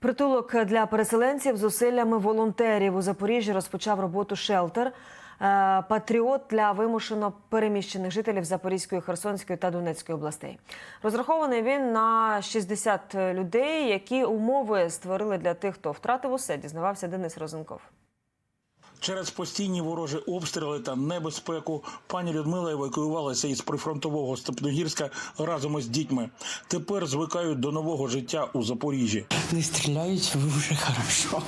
Притулок для переселенців з зусиллями волонтерів у Запоріжжі розпочав роботу шелтер. е, Патріот для вимушено переміщених жителів Запорізької, Херсонської та Донецької областей. Розрахований він на 60 людей, які умови створили для тих, хто втратив усе, дізнавався Денис Розенков. Через постійні ворожі обстріли та небезпеку пані Людмила евакуювалася із прифронтового Степногірська разом із дітьми. Тепер звикають до нового життя у Запоріжжі. Не стріляють вже хорошо.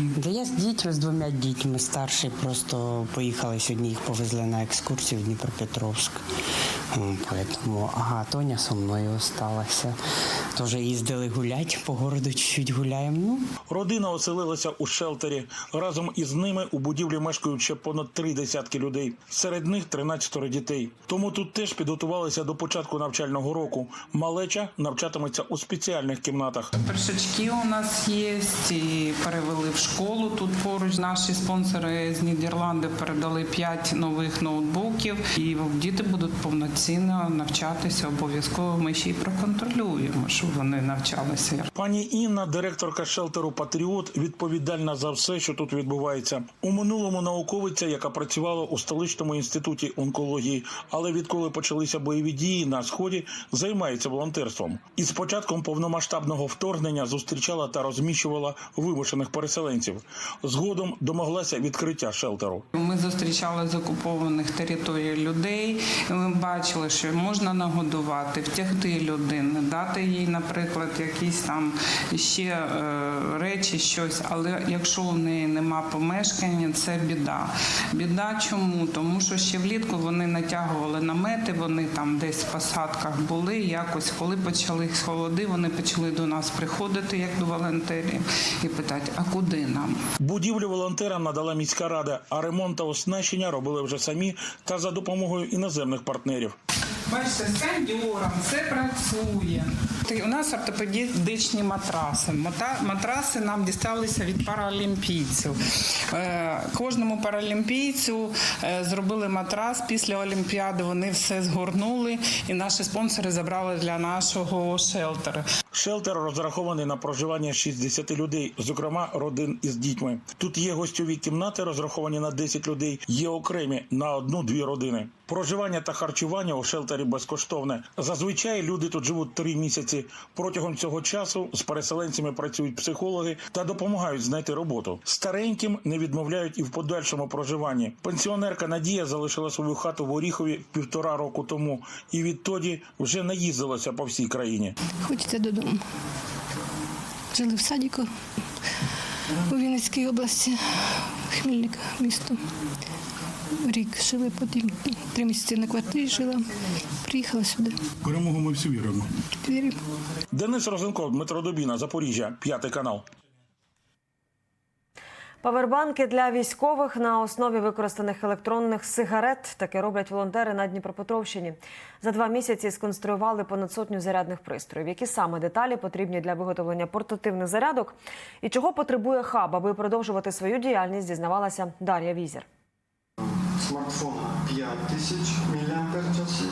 Да я з дітьми, з двома дітьми старший, просто поїхали сьогодні, їх повезли на екскурсію в Дніпропетровськ. Поэтому, ага, Тоня зі мною осталася. Теж їздили гулять, по городу чуть-чуть гуляємо. Ну, Родина оселилася у шелтері. Разом із ними у будівлі мешкають ще понад три десятки людей. Серед них 13 дітей. Тому тут теж підготувалися до початку навчального року. Малеча навчатиметься у спеціальних кімнатах. Першачки у нас є, і перевели в школу. Тут поруч наші спонсори з Нідерланди передали 5 нових ноутбуків, і діти будуть повноцінно навчатися. Обов'язково ми ще й проконтролюємо, щоб вони навчалися. Пані Інна, директорка шелтеру Патріот, відповідальна за все, що тут відбувається. У минулому науковиця, яка працювала у столичному інституті онкології, але відколи почалися бойові дії на сході, займається волонтерством. І з початком повномасштабного вторгнення зустрічала та розміщувала вимушених переселенців. Згодом домоглася відкриття шелтеру. Ми зустрічали з окупованих територій людей. Ми бачили, що можна нагодувати, втягти людину, дати їй, наприклад, якісь там ще е, речі, щось. Але якщо у неї нема помешкання, це біда. Біда чому? Тому що ще влітку вони натягували намети, вони там десь в посадках були. Якось, коли почали холоди, вони почали до нас приходити як до волонтерів і питати, а куди нам? Будівлю волонтерам надала міська рада, а ремонт та оснащення робили вже самі та за допомогою іноземних партнерів. Бачите, з кондьором все працює. У нас ортопедичні матраси. Матраси нам дісталися від паралімпійців. Е, Кожному паралімпійцю е, зробили матрас після Олімпіади. Вони все згорнули, і наші спонсори забрали для нашого шелтеру. Шелтер розрахований на проживання 60 людей, зокрема родин із дітьми. Тут є гостьові кімнати, розраховані на 10 людей, є окремі на одну-дві родини. Проживання та харчування у шелтері безкоштовне. Зазвичай люди тут живуть три місяці. Протягом цього часу з переселенцями працюють психологи та допомагають знайти роботу. Стареньким не відмовляють і в подальшому проживанні. Пенсіонерка Надія залишила свою хату в Оріхові півтора року тому, і відтоді вже наїздилася по всій країні. Хочеться додому. Жили в садіку у Вінницькій області, Хмільник, місто. Рік жили, потім три місяці на квартирі жила. Приїхала сюди. Перемогу ми всі віримо. Вірю. Денис Розенков, Дмитро Дубіна, Запоріжжя, п'ятий канал. Павербанки для військових на основі використаних електронних сигарет таке роблять волонтери на Дніпропетровщині. За два місяці сконструювали понад сотню зарядних пристроїв. Які саме деталі потрібні для виготовлення портативних зарядок і чого потребує хаб, аби продовжувати свою діяльність, дізнавалася Дар'я Візір. Смартфона 5000 мАч.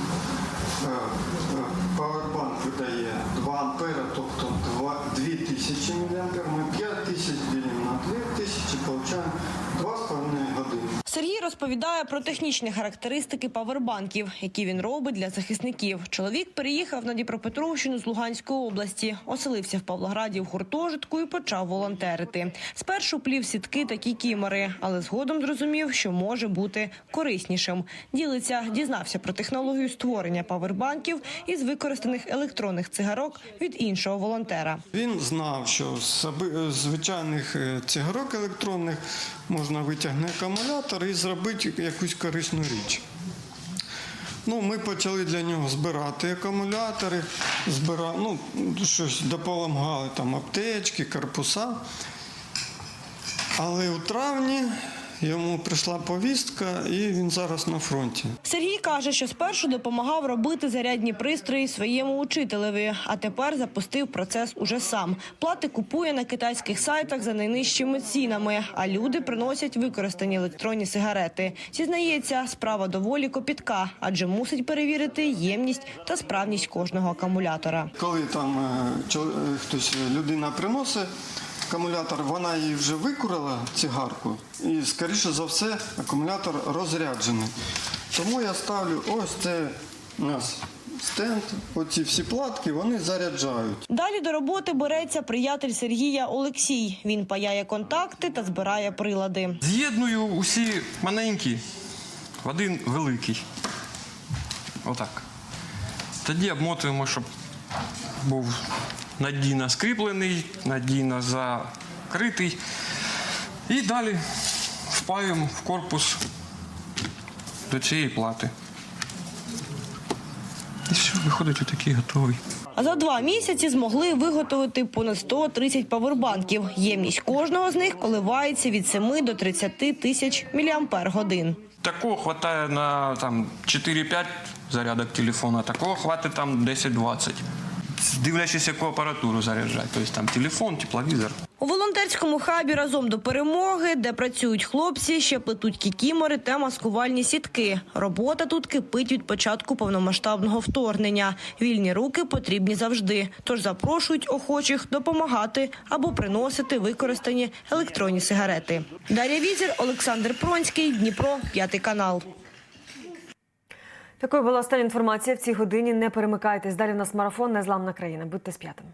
Powerbank видає 2 А, тобто 2 2000 мА. Ми 5000 ділимо на 2000, і 2,5 години. Сергій розповідає про технічні характеристики павербанків, які він робить для захисників. Чоловік переїхав на Дніпропетровщину з Луганської області, оселився в Павлограді в гуртожитку і почав волонтерити. Спершу плів сітки та кікімори, але згодом зрозумів, що може бути кориснішим. Ділиться, дізнався про технологію створення павербанків із використаних електронних цигарок від іншого волонтера. Він знав, що з звичайних е, цигарок електронних можна витягнути акумулятор і зробити якусь корисну річ. Ну, ми почали для нього збирати акумулятори, збира... ну, щось допомагали там аптечки, корпуса. Але у травні Йому прийшла повістка, і він зараз на фронті. Сергій каже, що спершу допомагав робити зарядні пристрої своєму учителеві, а тепер запустив процес уже сам. Плати купує на китайських сайтах за найнижчими цінами, а люди приносять використані електронні сигарети. Зізнається, справа доволі копітка, адже мусить перевірити ємність та справність кожного акумулятора. Коли там е, е, хтось е, людина приносить акумулятор, вона її вже викурила цигарку, і скоріше за все акумулятор розряджений. Тому я ставлю ось це у нас стенд, оці всі платки, вони заряджають. Далі до роботи береться приятель Сергія Олексій. Він паяє контакти та збирає прилади. З'єдную усі маленькі в один великий. Отак. Тоді обмотуємо, щоб був надійно скріплений, надійно закритий. І далі впаюємо в корпус до цієї плати. І все, виходить отакий готовий. А за два місяці змогли виготовити понад 130 павербанків. Ємність кожного з них коливається від 7 до 30 тисяч мАч. Такого хватає на там 4-5 зарядок телефона, такого хватить там 10-20. Дивлячись, яку апаратуру заряджати. Тобто там телефон, тепловізор. У волонтерському хабі разом до перемоги, де працюють хлопці, ще плетуть кікімори та маскувальні сітки. Робота тут кипить від початку повномасштабного вторгнення. Вільні руки потрібні завжди. Тож запрошують охочих допомагати або приносити використані електронні сигарети. Дар'я Візір, Олександр Пронський, Дніпро, п'ятий канал. Такою була остання інформація в цій годині. Не перемикайтесь. Далі у нас марафон Незламна країна. Будьте з п'ятим.